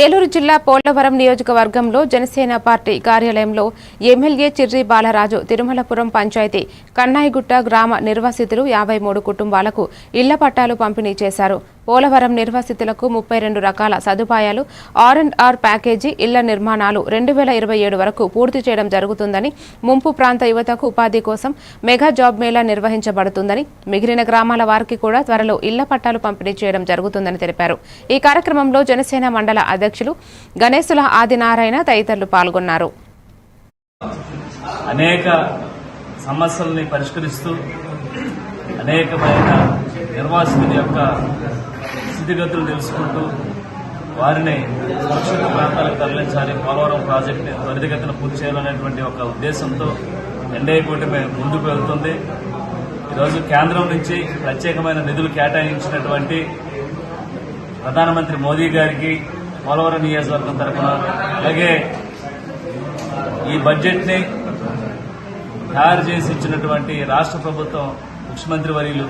ఏలూరు జిల్లా పోలవరం నియోజకవర్గంలో జనసేన పార్టీ కార్యాలయంలో ఎమ్మెల్యే చిర్రి బాలరాజు తిరుమలపురం పంచాయతీ కన్నాయిగుట్ట గ్రామ నిర్వాసితులు యాభై మూడు కుటుంబాలకు ఇళ్ళ పట్టాలు పంపిణీ చేశారు. పోలవరం నిర్వాసితులకు ముప్పై రెండు రకాల సదుపాయాలు ఆర్ అండ్ ఆర్ ప్యాకేజీ ఇళ్ళ నిర్మాణాలు రెండు వేల ఇరవై ఏడు వరకు పూర్తి చేయడం జరుగుతుందని ముంపు ప్రాంత యువతకు ఉపాధి కోసం మెగా జాబ్ మేళా నిర్వహించబడుతుందని మిగిలిన గ్రామాల వారికి కూడా త్వరలో ఇళ్ళ పట్టాలు పంపిణీ చేయడం జరుగుతుందని తెలిపారు. ఈ కార్యక్రమంలో జనసేన మండల అధ్యక్షులు గణేశుల ఆదినారాయణ తదితరులు పాల్గొన్నారు. అనేక సమస్యల్ని పరిష్కరిస్తూ అనేకమైన నిర్వాసితుల యొక్క స్థితిగతులు తెలుసుకుంటూ వారిని సురక్షిత ప్రాంతాలకు తరలించాలి. పోలవరం ప్రాజెక్టుని త్వరితగతిన పూర్తి చేయాలనేటువంటి ఒక ఉద్దేశంతో ఎన్డీఏ కూటమి ముందుకు వెళ్తుంది. ఈరోజు కేంద్రం నుంచి ప్రత్యేకమైన నిధులు కేటాయించినటువంటి ప్రధానమంత్రి మోదీ గారికి పోలవరం నియోజకవర్గం తరఫున అలాగే ఈ బడ్జెట్ని తయారు చేసి ఇచ్చినటువంటి రాష్ట్ర ప్రభుత్వం ముఖ్యమంత్రి వర్యులు